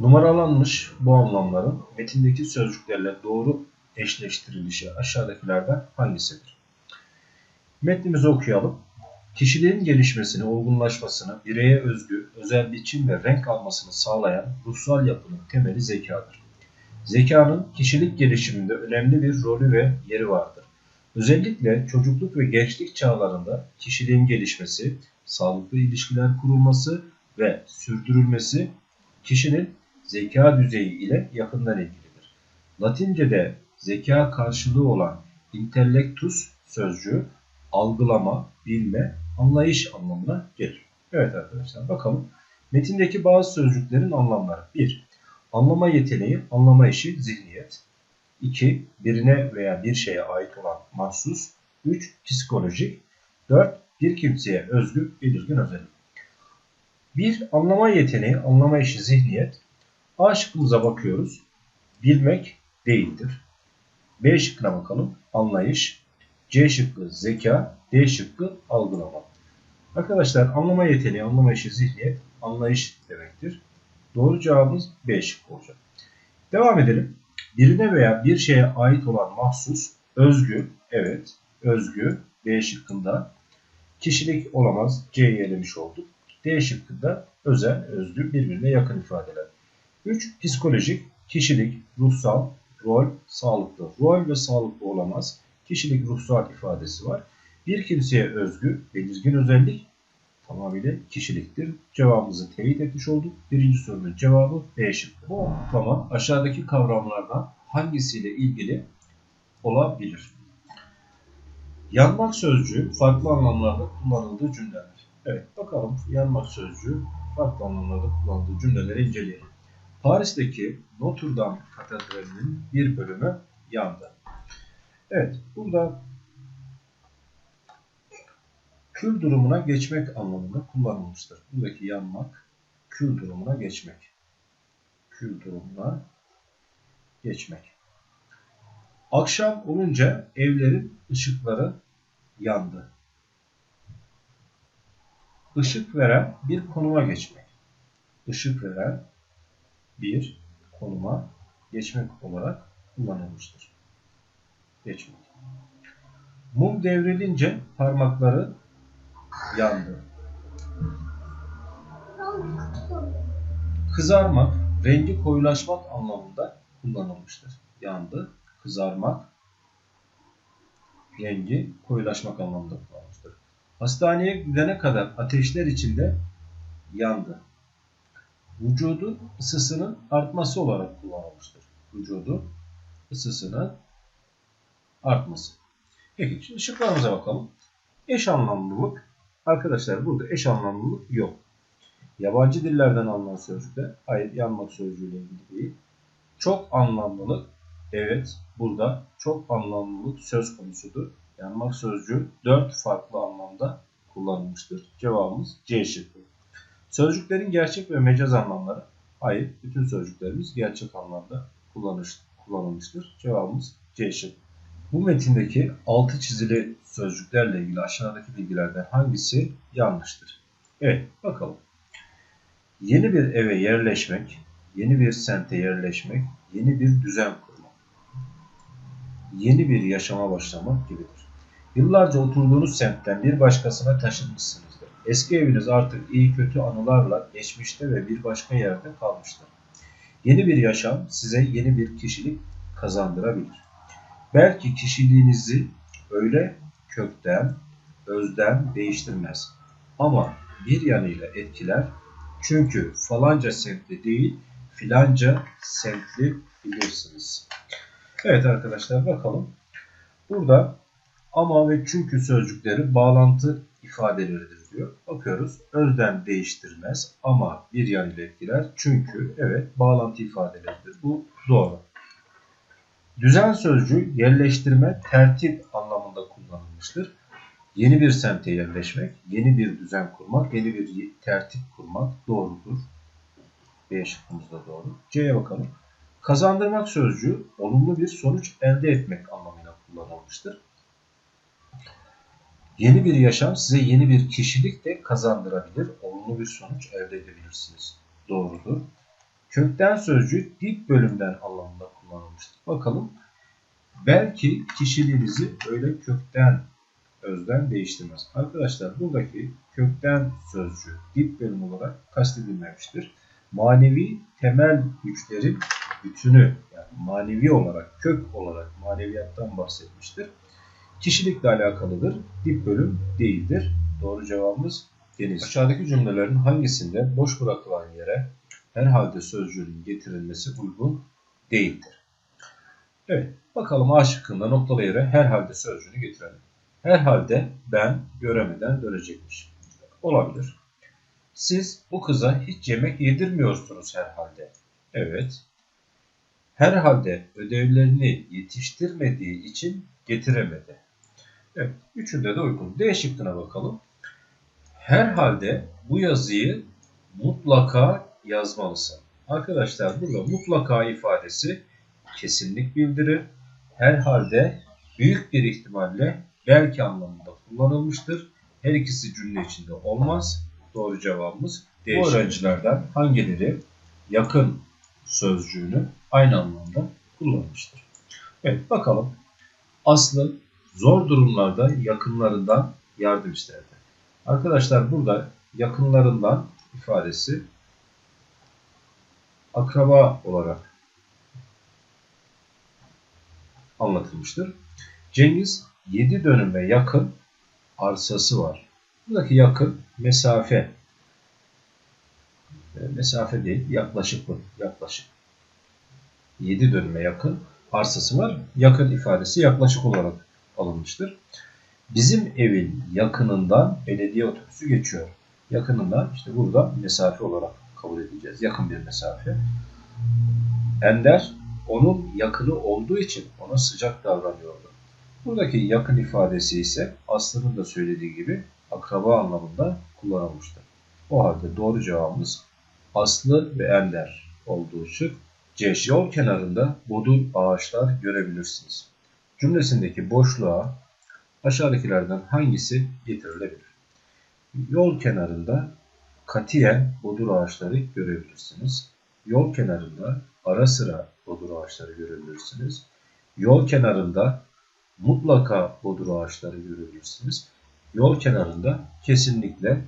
Numaralanmış bu anlamların metindeki sözcüklerle doğru eşleştirilişi aşağıdakilerden hangisidir? Metnimizi okuyalım. Kişiliğin gelişmesini, olgunlaşmasını, bireye özgü, özel biçim ve renk almasını sağlayan ruhsal yapının temeli zekadır. Zekanın kişilik gelişiminde önemli bir rolü ve yeri vardır. Özellikle çocukluk ve gençlik çağlarında kişiliğin gelişmesi, sağlıklı ilişkiler kurulması ve sürdürülmesi kişinin zeka düzeyi ile yakından ilgilidir. Latince'de zeka karşılığı olan intellectus sözcüğü algılama, bilme, anlayış anlamına gelir. Evet arkadaşlar bakalım. Metindeki bazı sözcüklerin anlamları. 1. Anlama yeteneği, anlama işi, zihniyet. 2. Birine veya bir şeye ait olan mahsus. 3. Psikolojik. 4. Bir kimseye özgü, belirgin özellik. 1. Anlama yeteneği, anlama işi, zihniyet. A şıkkımıza bakıyoruz. Bilmek değildir. B şıkkına bakalım. Anlayış. C şıkkı zeka. D şıkkı algılama. Arkadaşlar anlama yeteneği, anlama işi, zihniyet, anlayış demektir. Doğru cevabımız B şıkkı olacak. Devam edelim. Birine veya bir şeye ait olan mahsus, özgü, evet, özgü, B şıkkında. Kişilik olamaz, C'yi elemiş olduk. D şıkkında özel, özgü, birbirine yakın ifadeler. 3. Psikolojik, kişilik, ruhsal, rol, sağlıklı. Rol ve sağlıklı olamaz. Kişilik, ruhsal ifadesi var. Bir kimseye özgü, belirgin özellik tamamıyla kişiliktir. Cevabımızı teyit etmiş olduk. Birinci sorunun cevabı B şıkkı. Bu tamam. Aşağıdaki kavramlardan hangisiyle ilgili olabilir? Yanmak sözcüğü farklı anlamlarda kullanıldığı cümleler. Evet bakalım yanmak sözcüğü farklı anlamlarda kullanıldığı cümleleri inceleyelim. Paris'teki Notre Dame Katedrali'nin bir bölümü yandı. Evet burada kül durumuna geçmek anlamında kullanılmıştır. Buradaki yanmak kül durumuna geçmek. Kül durumuna geçmek. Akşam olunca evlerin ışıkları yandı. Işık veren bir konuma geçmek. Işık veren bir konuma geçmek olarak kullanılmıştır. Geçmek. Mum devrilince parmakları yandı. Kızarmak, rengi koyulaşmak anlamında kullanılmıştır. Yandı, kızarmak, rengi koyulaşmak anlamında kullanılmıştır. Hastaneye gidene kadar ateşler içinde yandı. Vücudu ısısının artması olarak kullanılmıştır. Vücudu ısısının artması. Peki şimdi şıklarımıza bakalım. Eş anlamlılık. Arkadaşlar burada eş anlamlılık yok. Yabancı dillerden alınan sözcükte hayır yanmak sözcüğüyle ilgili değil. Çok anlamlılık evet burada çok anlamlılık söz konusudur. Yanmak sözcüğü dört farklı anlamda kullanılmıştır. Cevabımız C şıkkı. Sözcüklerin gerçek ve mecaz anlamları hayır bütün sözcüklerimiz gerçek anlamda kullanılmıştır. Cevabımız C şıkkı. Bu metindeki altı çizili sözcüklerle ilgili aşağıdaki bilgilerden hangisi yanlıştır? Evet bakalım. Yeni bir eve yerleşmek, yeni bir sente yerleşmek, yeni bir düzen kurmak, yeni bir yaşama başlamak gibidir. Yıllarca oturduğunuz semtten bir başkasına taşınmışsınızdır. Eski eviniz artık iyi kötü anılarla geçmişte ve bir başka yerde kalmıştır. Yeni bir yaşam size yeni bir kişilik kazandırabilir. Belki kişiliğinizi öyle kökten, özden değiştirmez. Ama bir yanıyla etkiler. Çünkü falanca semtli değil, filanca semtli bilirsiniz. Evet arkadaşlar bakalım. Burada ama ve çünkü sözcükleri bağlantı ifadeleridir diyor. Bakıyoruz. Özden değiştirmez ama bir yanıyla etkiler. Çünkü evet bağlantı ifadeleridir. Bu doğru. Düzen sözcüğü yerleştirme, tertip anlamında kullanılmıştır. Yeni bir semte yerleşmek, yeni bir düzen kurmak, yeni bir tertip kurmak doğrudur. B şıkkımız da doğru. C'ye bakalım. Kazandırmak sözcüğü olumlu bir sonuç elde etmek anlamıyla kullanılmıştır. Yeni bir yaşam size yeni bir kişilik de kazandırabilir. Olumlu bir sonuç elde edebilirsiniz. Doğrudur. Kökten sözcüğü dip bölümden anlamında kullanılmıştır. Bakalım. Belki kişiliğinizi öyle kökten özden değiştirmez. Arkadaşlar buradaki kökten sözcüğü dip bölüm olarak kastedilmemiştir. Manevi temel güçlerin bütünü yani manevi olarak kök olarak maneviyattan bahsetmiştir. Kişilikle alakalıdır. Dip bölüm değildir. Doğru cevabımız deniz. Aşağıdaki cümlelerin hangisinde boş bırakılan yere herhalde sözcüğünün getirilmesi uygun değildir? Evet, bakalım A şıkkında noktalı yere herhalde sözcüğünü getirelim. Herhalde ben göremeden dönecekmiş. Olabilir. Siz bu kıza hiç yemek yedirmiyorsunuz herhalde. Evet. Herhalde ödevlerini yetiştirmediği için getiremedi. Evet, üçünde de uygun. D şıkkına bakalım. Herhalde bu yazıyı mutlaka yazmalısın. Arkadaşlar burada mutlaka ifadesi kesinlik bildirir. Herhalde büyük bir ihtimalle belki anlamında kullanılmıştır. Her ikisi cümle içinde olmaz. Doğru cevabımız D. Bu öğrencilerden hangileri yakın sözcüğünü aynı anlamda kullanmıştır? Evet bakalım. Aslı zor durumlarda yakınlarından yardım isterdi. Arkadaşlar burada yakınlarından ifadesi akraba olarak anlatılmıştır. Cengiz 7 dönüme yakın arsası var. Buradaki yakın mesafe. E, mesafe değil, yaklaşıklı. Yaklaşık. 7 dönüme yakın arsası var. Yakın ifadesi yaklaşık olarak alınmıştır. Bizim evin yakınından belediye otobüsü geçiyor. Yakınından işte burada mesafe olarak kabul edeceğiz. Yakın bir mesafe. Ender onun yakını olduğu için ona sıcak davranıyordu. Buradaki yakın ifadesi ise Aslı'nın da söylediği gibi akraba anlamında kullanılmıştır. O halde doğru cevabımız Aslı ve Ender olduğu için C. Yol kenarında bodul ağaçlar görebilirsiniz. Cümlesindeki boşluğa aşağıdakilerden hangisi getirilebilir? Yol kenarında katiyen bodur ağaçları görebilirsiniz. Yol kenarında ara sıra bodur ağaçları görebilirsiniz. Yol kenarında mutlaka bodur ağaçları görebilirsiniz. Yol kenarında kesinlikle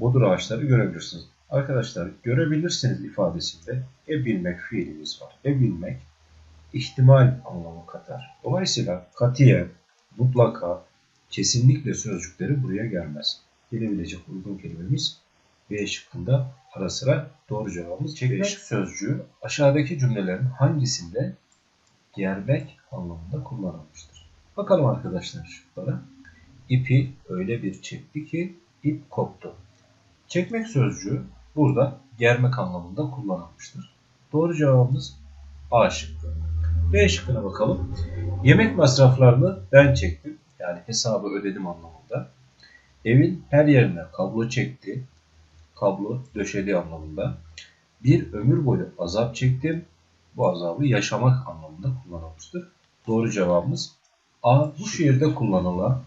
bodur ağaçları görebilirsiniz. Arkadaşlar görebilirsiniz ifadesinde e bilmek fiilimiz var. E bilmek ihtimal anlamı katar. Dolayısıyla katiye, mutlaka, kesinlikle sözcükleri buraya gelmez. Gelebilecek uygun kelimemiz B şıkkında ara sıra doğru cevabımız çekmek sözcüğü aşağıdaki cümlelerin hangisinde germek anlamında kullanılmıştır. Bakalım arkadaşlar şıklara. İpi öyle bir çekti ki ip koptu. Çekmek sözcüğü burada germek anlamında kullanılmıştır. Doğru cevabımız A şıkkı. B şıkkına bakalım. Yemek masraflarını ben çektim. Yani hesabı ödedim anlamında. Evin her yerine kablo çekti. Kablo döşedi anlamında. Bir ömür boyu azap çektim. Bu azabı yaşamak anlamında kullanılmıştır. Doğru cevabımız A. Bu şiirde kullanılan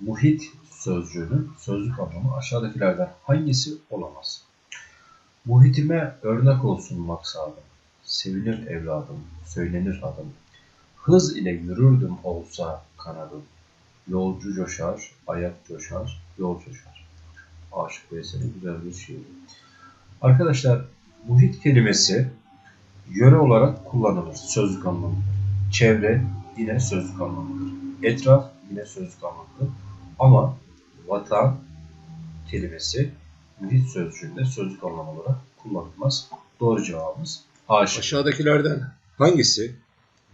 muhit sözcüğünün sözlük anlamı aşağıdakilerden hangisi olamaz? Muhitime örnek olsun maksadım. Sevilir evladım, söylenir adım. Hız ile yürürdüm olsa kanadım. Yolcu coşar, ayak coşar, yol coşar. Aşık Veysel'in güzel bir şiiri. Arkadaşlar muhit kelimesi yöre olarak kullanılır sözlük anlamında. Çevre yine sözlük anlamıdır. Etraf yine sözlük anlamıdır. Ama vatan kelimesi muhit sözcüğünde sözlük anlamı olarak kullanılmaz. Doğru cevabımız A Aşağıdakilerden hangisi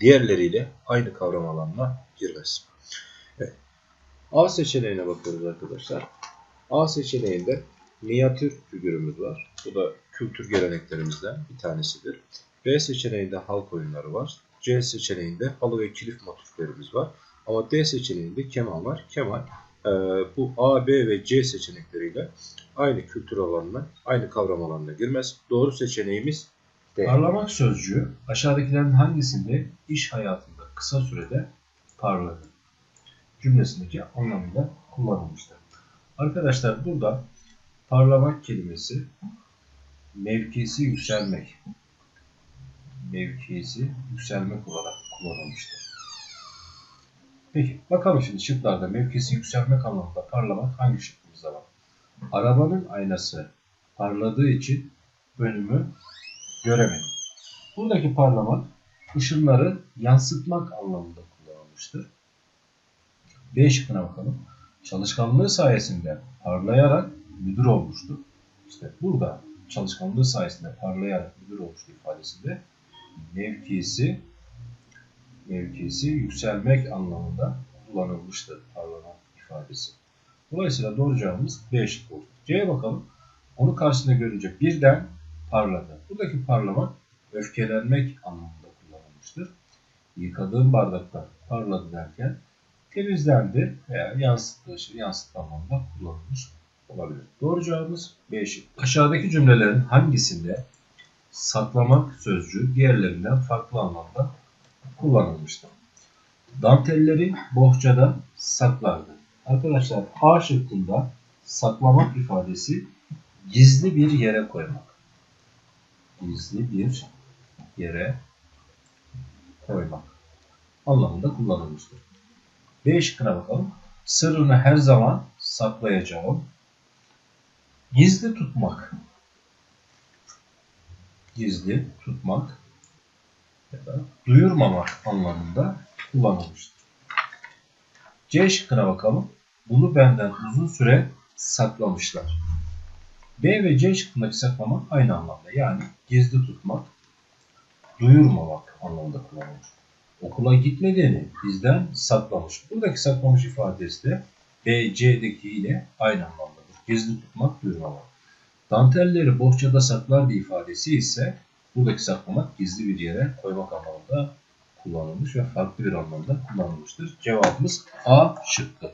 diğerleriyle aynı kavram alanına girmez? A seçeneğine bakıyoruz arkadaşlar. A seçeneğinde minyatür figürümüz var. Bu da kültür geleneklerimizden bir tanesidir. B seçeneğinde halk oyunları var. C seçeneğinde halı ve kilif motiflerimiz var. Ama D seçeneğinde keman var. Keman e, bu A, B ve C seçenekleriyle aynı kültür alanına, aynı kavram alanına girmez. Doğru seçeneğimiz D. Parlamak sözcüğü aşağıdakilerin hangisinde iş hayatında kısa sürede parladı? Cümlesindeki anlamında kullanılmıştır. Arkadaşlar burada parlamak kelimesi mevkisi yükselmek. Mevkisi yükselmek olarak kullanılmıştır. Peki bakalım şimdi şıklarda mevkisi yükselmek anlamında parlamak hangi şıkkımızda var? Arabanın aynası parladığı için önümü göremedim. Buradaki parlamak ışınları yansıtmak anlamında kullanılmıştır. B şıkkına bakalım. Çalışkanlığı sayesinde parlayarak müdür olmuştur. İşte burada çalışkanlığı sayesinde parlayarak müdür olmuştur ifadesinde mevkisi mevkisi yükselmek anlamında kullanılmıştır parlamak ifadesi. Dolayısıyla doğru cevabımız B şıkkı olur. C'ye bakalım. Onu karşısında görünce birden parladı. Buradaki parlamak öfkelenmek anlamında kullanılmıştır. Yıkadığım bardakta parladı derken temizlendi veya yansıttığı ışığı yansıtma anlamında kullanılmış olabilir. Doğru cevabımız B şıkkı. Aşağıdaki cümlelerin hangisinde saklamak sözcüğü diğerlerinden farklı anlamda kullanılmıştır? Dantelleri bohçada saklardı. Arkadaşlar A şıkkında saklamak ifadesi gizli bir yere koymak. Gizli bir yere koymak anlamında kullanılmıştır. B şıkkına bakalım. Sırrını her zaman saklayacağım. Gizli tutmak. Gizli tutmak ya da duyurmamak anlamında kullanılmıştır. C şıkkına bakalım. Bunu benden uzun süre saklamışlar. B ve C şıkkındaki saklama aynı anlamda. Yani gizli tutmak, duyurmamak anlamında kullanılır. Okula gitmediğini bizden saklamış. Buradaki saklamış ifadesi de B, C'deki ile aynı anlamdadır. Gizli tutmak, duyurmamak. Dantelleri bohçada saklar bir ifadesi ise buradaki saklamak gizli bir yere koymak anlamında kullanılmış ve farklı bir anlamda kullanılmıştır. Cevabımız A şıkkı.